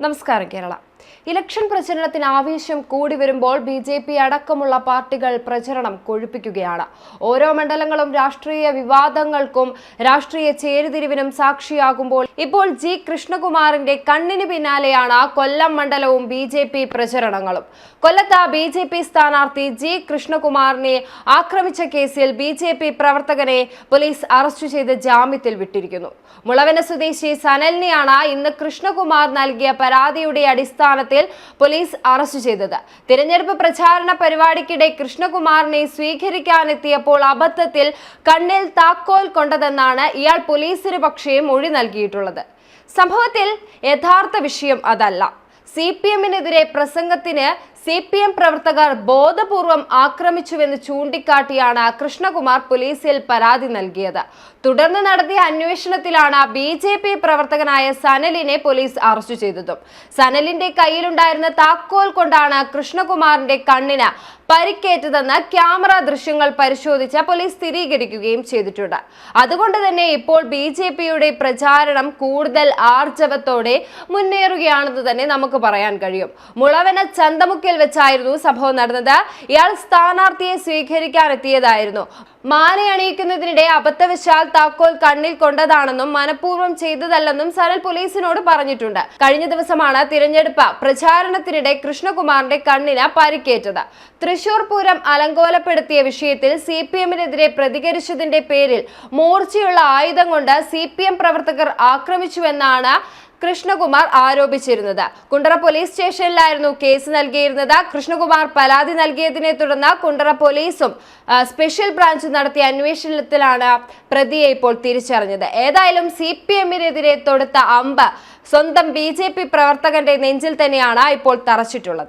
നമസ്കാരം കേരള. ഇലക്ഷൻ പ്രചരണത്തിന് ആവേശം കൂടി വരുമ്പോൾ ബി ജെ പി അടക്കമുള്ള പാർട്ടികൾ പ്രചരണം കൊഴുപ്പിക്കുകയാണ്. ഓരോ മണ്ഡലങ്ങളും രാഷ്ട്രീയ വിവാദങ്ങൾക്കും രാഷ്ട്രീയ ചേരിതിരിവിനും സാക്ഷിയാകുമ്പോൾ ഇപ്പോൾ ജി കൃഷ്ണകുമാറിന്റെ കണ്ണിന് പിന്നാലെയാണ് കൊല്ലം മണ്ഡലവും ബി ജെ പി പ്രചരണങ്ങളും. കൊല്ലത്ത് ബി ജെ പി സ്ഥാനാർത്ഥി ജി കൃഷ്ണകുമാറിനെ ആക്രമിച്ച കേസിൽ ബി ജെ പി പ്രവർത്തകനെ പോലീസ് അറസ്റ്റ് ചെയ്ത് ജാമ്യത്തിൽ വിട്ടിരിക്കുന്നു. മുളവന സ്വദേശി സനലിനെയാണ് ഇന്ന് കൃഷ്ണകുമാർ നൽകിയ പരാതിയുടെ അടിസ്ഥാനത്തിൽ പോലീസ് അറസ്റ്റ് ചെയ്തത്. തിരഞ്ഞെടുപ്പ് പ്രചാരണ പരിപാടിക്കിടെ കൃഷ്ണകുമാറിനെ സ്വീകരിക്കാനെത്തിയപ്പോൾ അബദ്ധത്തിൽ കണ്ണിൽ താക്കോൽ കൊണ്ടതെന്നാണ് ഇയാൾ പോലീസിന് പക്ഷേ മൊഴി നൽകിയിട്ടുള്ളത്. സംഭവത്തിൽ യഥാർത്ഥ വിഷയം അതല്ല. സി പി എമ്മിനെതിരെ പ്രസംഗത്തിന് സി പി എം പ്രവർത്തകർ ബോധപൂർവം ആക്രമിച്ചുവെന്ന് ചൂണ്ടിക്കാട്ടിയാണ് കൃഷ്ണകുമാർ പോലീസിൽ പരാതി നൽകിയത്. തുടർന്ന് നടത്തിയ അന്വേഷണത്തിലാണ് ബി ജെ പി പ്രവർത്തകനായ സനലിനെ പോലീസ് അറസ്റ്റ് ചെയ്തതും. സനലിന്റെ കയ്യിലുണ്ടായിരുന്ന താക്കോൽ കൊണ്ടാണ് കൃഷ്ണകുമാറിന്റെ കണ്ണിന് പരിക്കേറ്റതെന്ന് ക്യാമറ ദൃശ്യങ്ങൾ പരിശോധിച്ച പോലീസ് സ്ഥിരീകരിക്കുകയും ചെയ്തിട്ടുണ്ട്. അതുകൊണ്ട് തന്നെ ഇപ്പോൾ ബി ജെ പിയുടെ പ്രചാരണം കൂടുതൽ ആർജവത്തോടെ മുന്നേറുകയാണെന്ന് തന്നെ നമുക്ക് പറയാൻ കഴിയും. മുളവന ചന്തമുക്കിൽ വെച്ചായിരുന്നു സംഭവം നടന്നത്. ഇയാൾ സ്ഥാനാർത്ഥിയെ സ്വീകരിക്കാനെത്തിയതായിരുന്നു. മാല അണിയിക്കുന്നതിനിടെ അബദ്ധവശാൽ താക്കോൽ കണ്ണിൽ കൊണ്ടതാണെന്നും മനഃപൂർവം ചെയ്തതല്ലെന്നും സനൽ പോലീസിനോട് പറഞ്ഞിട്ടുണ്ട്. കഴിഞ്ഞ ദിവസമാണ് തിരഞ്ഞെടുപ്പ് പ്രചാരണത്തിനിടെ കൃഷ്ണകുമാറിന്റെ കണ്ണിന് പരിക്കേറ്റത്. തൃശൂർ പൂരം അലങ്കോലപ്പെടുത്തിയ വിഷയത്തിൽ സി പി എമ്മിനെതിരെ പ്രതികരിച്ചതിന്റെ പേരിൽ മൂർച്ചയുള്ള ആയുധം കൊണ്ട് സി പി എം പ്രവർത്തകർ ആക്രമിച്ചുവെന്നാണ് കൃഷ്ണകുമാർ ആരോപിച്ചിരുന്നത്. കുണ്ടറ പോലീസ് സ്റ്റേഷനിലായിരുന്നു കേസ് നൽകിയിരുന്നത്. കൃഷ്ണകുമാർ പരാതി നൽകിയതിനെ തുടർന്ന് കുണ്ടറ പോലീസും സ്പെഷ്യൽ ബ്രാഞ്ച് നടത്തിയ അന്വേഷണത്തിലാണ് പ്രതിയെ ഇപ്പോൾ തിരിച്ചറിഞ്ഞത്. ഏതായാലും സി പി എമ്മിനെതിരെ തൊടുത്ത അമ്പ് സ്വന്തം ബി ജെ പി പ്രവർത്തകന്റെ നെഞ്ചിൽ തന്നെയാണ് ഇപ്പോൾ തറച്ചിട്ടുള്ളത്.